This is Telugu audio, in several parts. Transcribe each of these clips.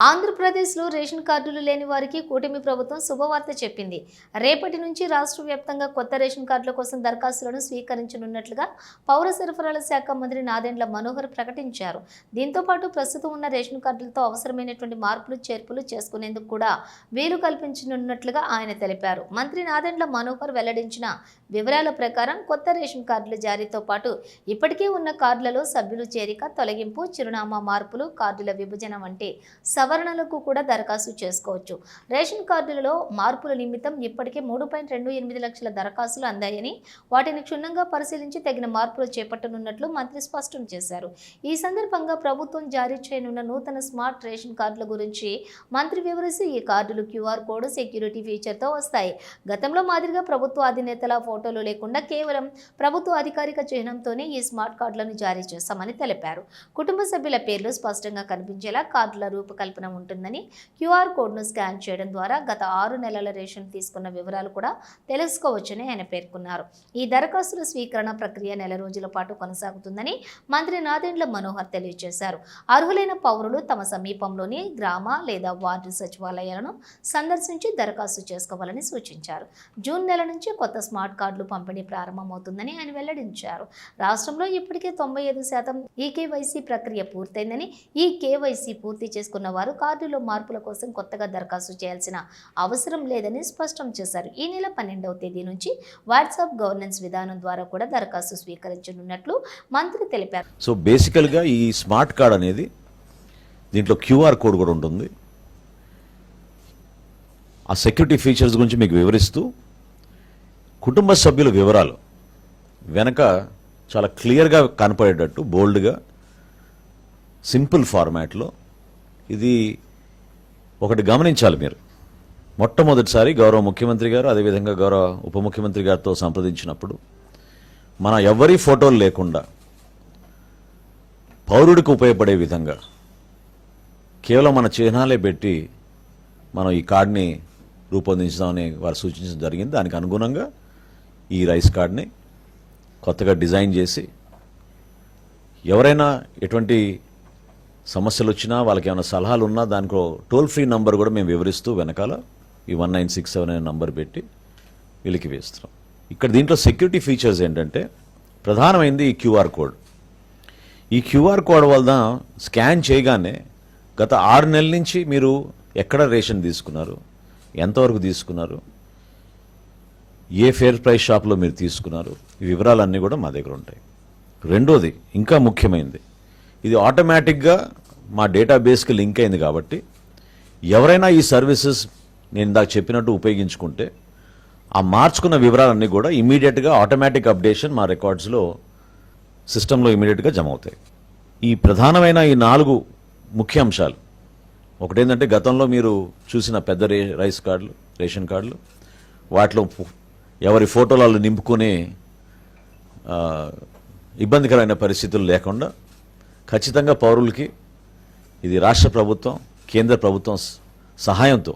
ఆంధ్రప్రదేశ్లో రేషన్ కార్డులు లేని వారికి కూటమి ప్రభుత్వం శుభవార్త చెప్పింది. రేపటి నుంచి రాష్ట్ర వ్యాప్తంగా కొత్త రేషన్ కార్డుల కోసం దరఖాస్తులను స్వీకరించనున్నట్లుగా పౌర సరఫరాల శాఖ మంత్రి నాదెండ్ల మనోహర్ ప్రకటించారు. దీంతో పాటు ప్రస్తుతం ఉన్న రేషన్ కార్డులతో అవసరమైనటువంటి మార్పులు చేర్పులు చేసుకునేందుకు కూడా వీలు కల్పించనున్నట్లుగా ఆయన తెలిపారు. మంత్రి నాదెండ్ల మనోహర్ వెల్లడించిన వివరాల ప్రకారం కొత్త రేషన్ కార్డుల జారీతో పాటు ఇప్పటికే ఉన్న కార్డులలో సభ్యులు చేరిక తొలగింపు చిరునామా మార్పులు కార్డుల విభజన వంటి సవరణలకు కూడా దరఖాస్తు చేసుకోవచ్చు. రేషన్ కార్డులలో మార్పుల నిమిత్తం ఇప్పటికే మూడు పాయింట్ రెండు ఎనిమిది లక్షల దరఖాస్తులు అందాయని వాటిని క్షుణ్ణంగా పరిశీలించి తగిన మార్పులు చేపట్టనున్నట్లు మంత్రి స్పష్టం చేశారు. ఈ సందర్భంగా ప్రభుత్వం జారీ చేయనున్న నూతన స్మార్ట్ రేషన్ కార్డుల గురించి మంత్రి వివరిస్తూ ఈ కార్డులు క్యూఆర్ కోడ్ సెక్యూరిటీ ఫీచర్తో వస్తాయి. గతంలో మాదిరిగా ప్రభుత్వ అధినేతల ఫోటోలు లేకుండా కేవలం ప్రభుత్వ అధికారిక చిహ్నంతోనే ఈ స్మార్ట్ కార్డులను జారీ చేస్తామని తెలిపారు. కుటుంబ సభ్యుల పేర్లు స్పష్టంగా కనిపించేలా కార్డుల రూపకల్పన ఉంటుందని క్యూఆర్ కోడ్ను స్కాన్ చేయడం ద్వారా గత ఆరు నెలల రేషన్ తీసుకున్న వివరాలు కూడా తెలుసుకోవచ్చని ఆయన పేర్కొన్నారు. ఈ దరఖాస్తుల స్వీకరణ ప్రక్రియ నెల రోజుల పాటు కొనసాగుతుందని మంత్రి నాదెండ్ల మనోహర్ తెలియజేశారు. అర్హులైన పౌరులు తమ సమీపంలోని గ్రామ లేదా వార్డు సచివాలయాలను సందర్శించి దరఖాస్తు చేసుకోవాలని సూచించారు. జూన్ నెల నుంచి కొత్త స్మార్ట్ కార్డులు పంపిణీ ప్రారంభమవుతుందని ఆయన వెల్లడించారు. రాష్ట్రంలో ఇప్పటికే తొంభై ఐదు శాతం ఈ కేవైసీ ప్రక్రియ పూర్తయిందని ఈ కేవైసీ పూర్తి చేసుకున్న వారు కార్డులో మార్పుల కోసం కొత్తగా దరఖాస్తు చేయాల్సిన అవసరం లేదని స్పష్టం చేశారు. ఈ నెల పన్నెండవ తేదీ నుంచి వాట్సాప్ గవర్నెన్స్ విధానం ద్వారా కూడా దరఖాస్తు స్వీకరించనున్నట్లు మంత్రి తెలిపారు. సో బేసికల్గా ఈ స్మార్ట్ కార్డ్ అనేది దీంట్లో క్యూఆర్ కోడ్ కూడా ఉంటుంది. ఆ సెక్యూరిటీ ఫీచర్స్ గురించి మీకు వివరిస్తూ కుటుంబ సభ్యుల వివరాలు వెనక చాలా క్లియర్గా కనపడేటట్టు బోల్డ్గా సింపుల్ ఫార్మాట్లో ఇది ఒకటి గమనించాలి మీరు. మొట్టమొదటిసారి గౌరవ ముఖ్యమంత్రి గారు అదేవిధంగా గౌరవ ఉప ముఖ్యమంత్రి గారితో సంప్రదించినప్పుడు మన ఎవరి ఫోటోలు లేకుండా పౌరుడికి ఉపయోగపడే విధంగా కేవలం మన చిహ్నాలే పెట్టి మనం ఈ కార్డ్ని రూపొందించుదామని వారు సూచించడం జరిగింది. దానికి అనుగుణంగా ఈ రైస్ కార్డ్ని కొత్తగా డిజైన్ చేసి ఎవరైనా ఎటువంటి సమస్యలు వచ్చినా వాళ్ళకి ఏమైనా సలహాలు ఉన్నా దానికో టోల్ ఫ్రీ నంబర్ కూడా మేము వివరిస్తూ వెనకాల ఈ వన్ నైన్ సిక్స్ సెవెన్ అనే నంబర్ పెట్టి వెలికి వేస్తున్నాం. ఇక్కడ దీంట్లో సెక్యూరిటీ ఫీచర్స్ ఏంటంటే ప్రధానమైనది ఈ క్యూఆర్ కోడ్. ఈ క్యూఆర్ కోడ్ వల్ల స్కాన్ చేయగానే గత ఆరు నెలల నుంచి మీరు ఎక్కడ రేషన్ తీసుకున్నారు ఎంతవరకు తీసుకున్నారు ఏ ఫేర్ ప్రైస్ షాప్లో మీరు తీసుకున్నారు ఈ వివరాలన్నీ కూడా మా దగ్గర ఉంటాయి. రెండోది ఇంకా ముఖ్యమైనది ఇది ఆటోమేటిక్గా మా డేటాబేస్కి లింక్ అయింది కాబట్టి ఎవరైనా ఈ సర్వీసెస్ నేను ఇందాక చెప్పినట్టు ఉపయోగించుకుంటే ఆ మార్చుకున్న వివరాలన్నీ కూడా ఇమీడియట్గా ఆటోమేటిక్ అప్డేషన్ మా రికార్డ్స్లో సిస్టంలో ఇమీడియట్గా జమ అవుతాయి. ఈ ప్రధానమైన ఈ నాలుగు ముఖ్య అంశాలు ఒకటేంటంటే గతంలో మీరు చూసిన పెద్ద రే రైస్ కార్డులు రేషన్ కార్డులు వాటిలో ఫో- ఎవరి ఫోటోలు నింపుకునే ఇబ్బందికరమైన పరిస్థితులు లేకుండా ఖచ్చితంగా పౌరులకి ఇది రాష్ట్ర ప్రభుత్వం కేంద్ర ప్రభుత్వం సహాయంతో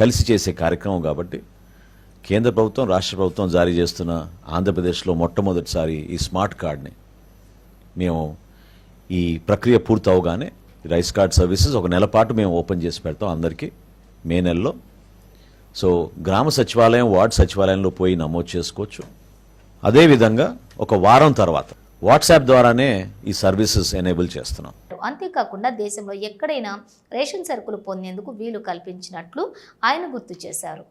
కలిసి చేసే కార్యక్రమం కాబట్టి కేంద్ర ప్రభుత్వం రాష్ట్ర ప్రభుత్వం జారీ చేస్తున్న ఆంధ్రప్రదేశ్లో మొట్టమొదటిసారి ఈ స్మార్ట్ కార్డ్ని మేము ఈ ప్రక్రియ పూర్తి అవగానే రైస్ కార్డ్ సర్వీసెస్ ఒక నెల పాటు మేము ఓపెన్ చేసి పెడతాం అందరికీ మే నెలలో. సో గ్రామ సచివాలయం వార్డ్ సచివాలయంలో పోయి నమోదు చేసుకోవచ్చు. అదేవిధంగా ఒక వారం తర్వాత వాట్సాప్ ద్వారానే ఈ సర్వీసెస్ ఎనేబుల్ చేస్తున్నాం. అంతేకాకుండా దేశంలో ఎక్కడైనా రేషన్ సరుకులు పొందేందుకు వీలు కల్పించినట్లు ఆయన గుర్తు చేశారు.